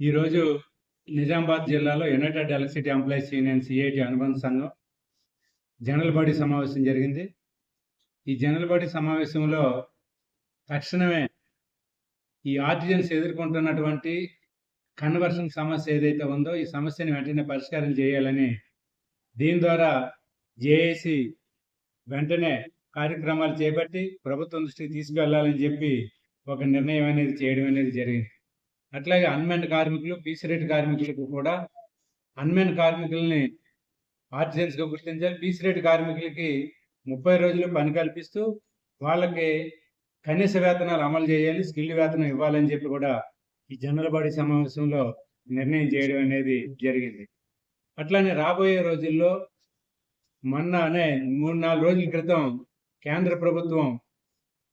ఈరోజు నిజామాబాద్ జిల్లాలో united electricity employees union CIT అనుబంధ సంఘం జనరల్ బాడీ సమావేశం జరిగింది. ఈ జనరల్ బాడీ సమావేశంలో తక్షణమే ఈ ఆర్టిజన్స్ ఎదుర్కొంటున్నటువంటి కన్వర్షన్ సమస్య ఏదైతే ఉందో ఈ సమస్యను వెంటనే పరిష్కారం చేయాలని దీని ద్వారా జేఏసి వెంటనే కార్యక్రమాలు చేపట్టి ప్రభుత్వం దృష్టికి తీసుకెళ్ళాలని చెప్పి ఒక నిర్ణయం అనేది చేయడం అనేది జరిగింది. అట్లాగే అన్మెన్ కార్మికులు పీసీ రేట్ కార్మికులకు కూడా అన్మెన్ కార్మికుల్ని ఆర్టిజన్స్గా గుర్తించాలి. పీసీ రేట్ కార్మికులకి ముప్పై రోజులు పని కల్పిస్తూ వాళ్ళకి కనీస వేతనాలు అమలు చేయాలి స్కిల్ వేతనం ఇవ్వాలని చెప్పి కూడా ఈ జనరల్ బాడీ సమావేశంలో నిర్ణయం చేయడం అనేది జరిగింది. అట్లానే రాబోయే రోజుల్లో మొన్న అనే మూడు నాలుగు రోజుల క్రితం కేంద్ర ప్రభుత్వం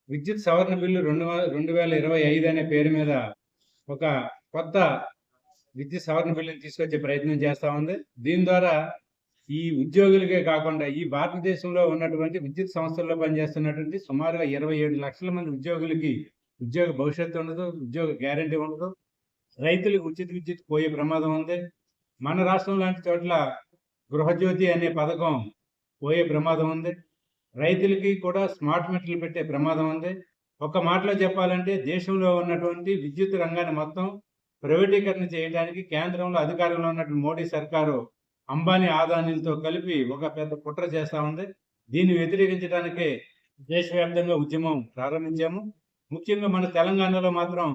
విద్యుత్ సవరణ బిల్లు రెండు రెండు వేల ఇరవై ఐదు అనే పేరు మీద ఒక కొత్త విద్యుత్ సవరణ బిల్లుని తీసుకొచ్చే ప్రయత్నం చేస్తా ఉంది. దీని ద్వారా ఈ ఉద్యోగులకే కాకుండా ఈ భారతదేశంలో ఉన్నటువంటి విద్యుత్ సంస్థల్లో పనిచేస్తున్నటువంటి సుమారుగా ఇరవై ఏడు లక్షల మంది ఉద్యోగులకి ఉద్యోగ భవిష్యత్తు ఉండదు ఉద్యోగ గ్యారంటీ ఉండదు. రైతులకు ఉచిత విద్యుత్ పోయే ప్రమాదం ఉంది. మన రాష్ట్రం లాంటి చోట్ల గృహజ్యోతి అనే పథకం పోయే ప్రమాదం ఉంది. రైతులకి కూడా స్మార్ట్ మీటర్లు పెట్టే ప్రమాదం ఉంది. ఒక మాటలో చెప్పాలంటే దేశంలో ఉన్నటువంటి విద్యుత్ రంగాన్ని మొత్తం ప్రైవేటీకరణ చేయడానికి కేంద్రంలో అధికారంలో ఉన్నటువంటి మోడీ సర్కారు అంబానీ ఆదానీలతో కలిపి ఒక పెద్ద కుట్ర చేస్తా ఉంది. దీన్ని వ్యతిరేకించడానికే దేశవ్యాప్తంగా ఉద్యమం ప్రారంభించాము. ముఖ్యంగా మన తెలంగాణలో మాత్రం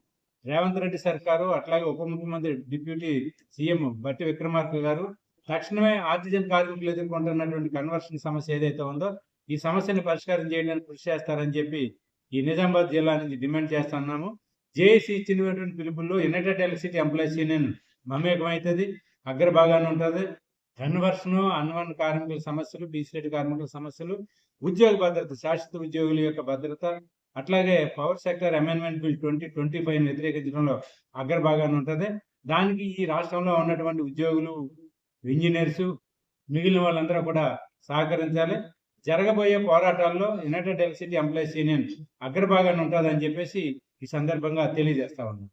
రేవంత్ రెడ్డి సర్కారు అట్లాగే ఉప ముఖ్యమంత్రి డిప్యూటీ సీఎం బట్టి విక్రమార్క గారు తక్షణమే ఆర్టిజన్ కార్మికులు ఎదుర్కొంటున్నటువంటి కన్వర్షన్ సమస్య ఏదైతే ఉందో ఈ సమస్యను పరిష్కారం చేయడానికి కృషి చేస్తారని చెప్పి ఈ నిజామాబాద్ జిల్లా నుంచి డిమాండ్ చేస్తున్నాము జేఏసీ ఇచ్చినటువంటి పిలుపుల్లో యునైటెడ్ ఎలక్ట్రిసిటీ ఎంప్లాయీస్ యూనియన్ మమేకమవుతుంది అగ్రభాగాన్ని ఉంటుంది. కన్వర్షన్ అన్వన్ కార్మికుల సమస్యలు బీసీరెడ్డి కార్మికుల సమస్యలు ఉద్యోగ భద్రత శాశ్వత ఉద్యోగుల యొక్క భద్రత అట్లాగే power sector amendment bill twenty twenty five వ్యతిరేకించడంలో అగ్రభాగాన్ని ఉంటుంది. దానికి ఈ రాష్ట్రంలో ఉన్నటువంటి ఉద్యోగులు ఇంజనీర్స్ మిగిలిన వాళ్ళందరూ కూడా సహకరించాలి. జరగబోయే పోరాటాల్లో యునైటెడ్ ఎలక్ట్రిసిటీ ఎంప్లాయీస్ యూనియన్ అగ్రభాగాన్ని ఉంటుందని చెప్పేసి ఈ సందర్భంగా తెలియజేస్తా ఉన్నాం.